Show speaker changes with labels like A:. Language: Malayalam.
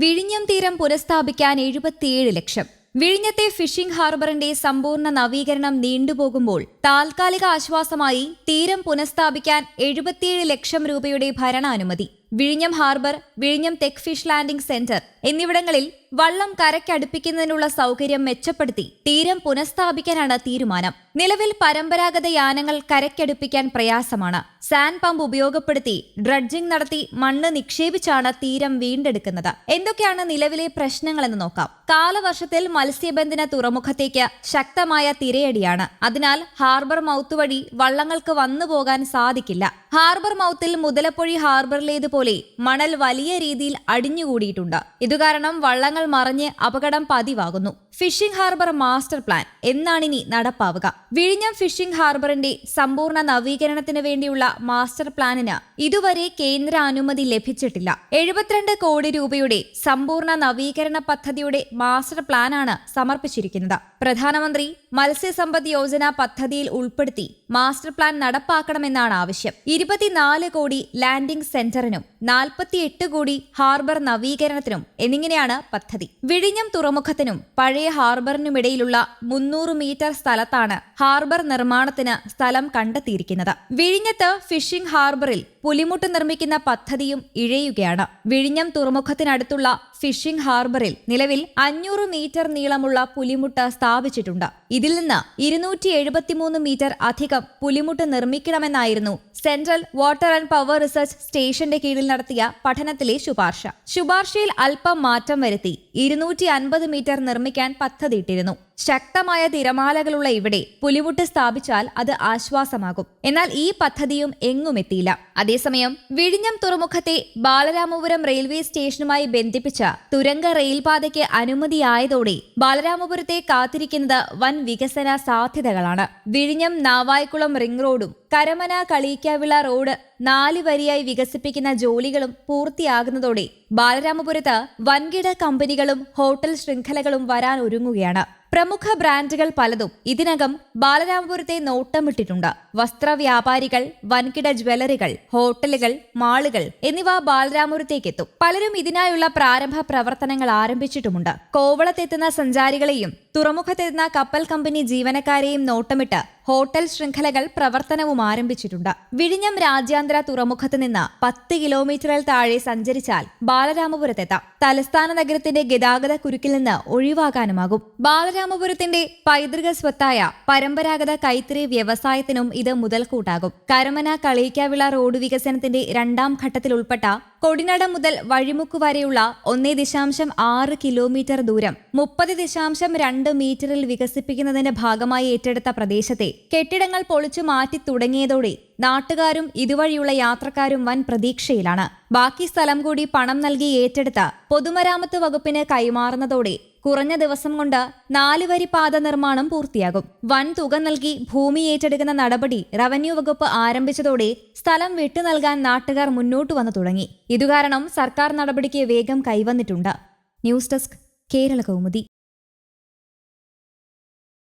A: വിഴിഞ്ഞം തീരം പുനഃസ്ഥാപിക്കാൻ എഴുപത്തിയേഴ് ലക്ഷം. വിഴിഞ്ഞത്തെ ഫിഷിംഗ് ഹാർബറിന്റെ സമ്പൂർണ നവീകരണം നീണ്ടുപോകുമ്പോൾ താൽക്കാലിക ആശ്വാസമായി തീരം പുനഃസ്ഥാപിക്കാൻ എഴുപത്തിയേഴ് ലക്ഷം രൂപയുടെ ഭരണാനുമതി. വിഴിഞ്ഞം ഹാർബർ വിഴിഞ്ഞം ടെക് ഫിഷ് ലാൻഡിംഗ് സെന്റർ എന്നിവിടങ്ങളിൽ വള്ളം കരയ്ക്കടുപ്പിക്കുന്നതിനുള്ള സൗകര്യം മെച്ചപ്പെടുത്തി തീരം പുനഃസ്ഥാപിക്കാനാണ് തീരുമാനം. നിലവിൽ പരമ്പരാഗത യാനങ്ങൾ കരയ്ക്കടുപ്പിക്കാൻ പ്രയാസമാണ്. സാൻഡ് പമ്പ് ഉപയോഗപ്പെടുത്തി ഡ്രഡ്ജിംഗ് നടത്തി മണ്ണ് നിക്ഷേപിച്ചാണ് തീരം വീണ്ടെടുക്കുന്നത്. എന്തൊക്കെയാണ് നിലവിലെ പ്രശ്നങ്ങളെന്ന് നോക്കാം. കാലവർഷത്തിൽ മത്സ്യബന്ധന തുറമുഖത്തേക്ക് ശക്തമായ തിരയടിയാണ്. അതിനാൽ ഹാർബർ മൗത്ത് വഴി വള്ളങ്ങൾക്ക് വന്നു പോകാൻ സാധിക്കില്ല. ഹാർബർ മൗത്തിൽ മുതലപ്പൊഴി ഹാർബറിലേതുപോലെ മണൽ വലിയ രീതിയിൽ അടിഞ്ഞുകൂടിയിട്ടുണ്ട്. ഇതുകാരണം വള്ളങ്ങൾ മറിഞ്ഞ് അപകടം പതിവാകുന്നു. ഫിഷിംഗ് ഹാർബർ മാസ്റ്റർ പ്ലാൻ എന്നാണിനി നടപ്പാവുക. വിഴിഞ്ഞം ഫിഷിംഗ് ഹാർബറിന്റെ സമ്പൂർണ നവീകരണത്തിന് വേണ്ടിയുള്ള മാസ്റ്റർ പ്ലാനിന് ഇതുവരെ കേന്ദ്ര അനുമതി ലഭിച്ചിട്ടില്ല. എഴുപത്തിരണ്ട് കോടി രൂപയുടെ സമ്പൂർണ നവീകരണ പദ്ധതിയുടെ മാസ്റ്റർ പ്ലാനാണ് സമർപ്പിച്ചിരിക്കുന്നത്. പ്രധാനമന്ത്രി മത്സ്യസമ്പദ് യോജന പദ്ധതിയിൽ ഉൾപ്പെടുത്തി മാസ്റ്റർ പ്ലാൻ നടപ്പാക്കണമെന്നാണ് ആവശ്യം. ഇരുപത്തിനാല് കോടി ലാൻഡിംഗ് സെന്ററിനും നാൽപ്പത്തിയെട്ട് കോടി ഹാർബർ നവീകരണത്തിനും എന്നിങ്ങനെയാണ് പദ്ധതി. വിഴിഞ്ഞം തുറമുഖത്തിനും പഴയ ഹാർബറിനുമിടയിലുള്ള മുന്നൂറ് മീറ്റർ സ്ഥലത്താണ് ഹാർബർ നിർമ്മാണത്തിന് സ്ഥലം കണ്ടെത്തിയിരിക്കുന്നത്. വിഴിഞ്ഞത്ത് ഫിഷിംഗ് ഹാർബറിൽ പുലിമുട്ട് നിർമ്മിക്കുന്ന പദ്ധതിയും ഇഴയുകയാണ്. വിഴിഞ്ഞം തുറമുഖത്തിനടുത്തുള്ള ഫിഷിംഗ് ഹാർബറിൽ നിലവിൽ അഞ്ഞൂറ് മീറ്റർ നീളമുള്ള പുലിമുട്ട് സ്ഥാപിച്ചിട്ടുണ്ട്. ഇതിൽ നിന്ന് ഇരുന്നൂറ്റി എഴുപത്തിമൂന്ന് മീറ്റർ അധികം പുലിമുട്ട് നിർമ്മിക്കണമെന്നായിരുന്നു central water and power research സ്റ്റേഷന്റെ കീഴിൽ നടത്തിയ പഠനത്തിലെ ശുപാർശ. ശുപാർശയിൽ അല്പം മാറ്റം വരുത്തി. ഇരുന്നൂറ്റി അൻപത് മീറ്റർ നിർമ്മിക്കാൻ പദ്ധതിയിട്ടിരുന്നു. ശക്തമായ തിരമാലകളുള്ള ഇവിടെ പുലിമുട്ട് സ്ഥാപിച്ചാൽ അത് ആശ്വാസമാകും. എന്നാൽ ഈ പദ്ധതിയും എങ്ങും എത്തിയില്ല. അതേസമയം വിഴിഞ്ഞം തുറമുഖത്തെ ബാലരാമപുരം റെയിൽവേ സ്റ്റേഷനുമായി ബന്ധിപ്പിച്ച തുരങ്ക റെയിൽപാതയ്ക്ക് അനുമതിയായതോടെ ബാലരാമപുരത്തെ കാത്തിരിക്കുന്നത് വൻ വികസന സാധ്യതകളാണ്. വിഴിഞ്ഞം നാവായിക്കുളം റിംഗ് റോഡും കരമന കളിയിക്കാവിള റോഡ് നാല് വരിയായി വികസിപ്പിക്കുന്ന ജോലികളും പൂർത്തിയാകുന്നതോടെ ബാലരാമപുരത്ത് വൻകിട കമ്പനികളും ഹോട്ടൽ ശൃംഖലകളും വരാൻ ഒരുങ്ങുകയാണ്. പ്രമുഖ ബ്രാൻഡുകൾ പലതും ഇതിനകം ബാലരാമപുരത്തെ നോട്ടമിട്ടിട്ടുണ്ട്. വസ്ത്രവ്യാപാരികൾ വൻകിട ജ്വല്ലറികൾ ഹോട്ടലുകൾ മാളുകൾ എന്നിവ ബാലരാമപുരത്തേക്കെത്തും. പലരും ഇതിനായുള്ള പ്രാരംഭ പ്രവർത്തനങ്ങൾ ആരംഭിച്ചിട്ടുമുണ്ട്. കോവളത്തെത്തുന്ന സഞ്ചാരികളെയും തുറമുഖത്തെത്തുന്ന കപ്പൽ കമ്പനി ജീവനക്കാരെയും നോട്ടമിട്ട് ഹോട്ടൽ ശൃംഖലകൾ പ്രവർത്തനവും ആരംഭിച്ചിട്ടുണ്ട്. വിഴിഞ്ഞം രാജ്യാന്തര തുറമുഖത്ത് നിന്ന് പത്ത് കിലോമീറ്ററിൽ താഴെ സഞ്ചരിച്ചാൽ ബാലരാമപുരത്തെത്താം. തലസ്ഥാന നഗരത്തിന്റെ ഗതാഗത കുരുക്കിൽ നിന്ന് ഒഴിവാകാനുമാകും. ബാലരാമപുരത്തിന്റെ പൈതൃക സ്വത്തായ പരമ്പരാഗത കൈത്തറി വ്യവസായത്തിനും ഇത് മുതൽക്കൂട്ടാകും. കരമന കളിയിക്കാവിള റോഡ് വികസനത്തിന്റെ രണ്ടാം ഘട്ടത്തിൽ ഉൾപ്പെട്ട കൊടിനട മുതൽ വഴിമുക്ക് വരെയുള്ള ഒന്നേ ദശാംശം ആറ് കിലോമീറ്റർ ദൂരം മുപ്പത് ദശാംശം രണ്ട് മീറ്ററിൽ വികസിപ്പിക്കുന്നതിന്റെ ഭാഗമായി ഏറ്റെടുത്ത പ്രദേശത്തെ കെട്ടിടങ്ങൾ പൊളിച്ചു മാറ്റി തുടങ്ങിയതോടെ നാട്ടുകാരും ഇതുവഴിയുള്ള യാത്രക്കാരും വൻ പ്രതീക്ഷയിലാണ്. ബാക്കി സ്ഥലം കൂടി പണം നൽകി ഏറ്റെടുത്ത പൊതുമരാമത്ത് വകുപ്പിന് കൈമാറുന്നതോടെ കുറഞ്ഞ ദിവസം കൊണ്ട് നാലുവരി പാത നിർമ്മാണം പൂർത്തിയാകും. വൻ തുക നൽകി ഭൂമി ഏറ്റെടുക്കുന്ന നടപടി റവന്യൂ വകുപ്പ് ആരംഭിച്ചതോടെ സ്ഥലം വിട്ടു നൽകാൻ നാട്ടുകാർ മുന്നോട്ട് വന്നു തുടങ്ങി. ഇതുകാരണം സർക്കാർ നടപടിക്ക് വേഗം കൈവന്നിട്ടുണ്ട്. News desk Kerala Kaumudi.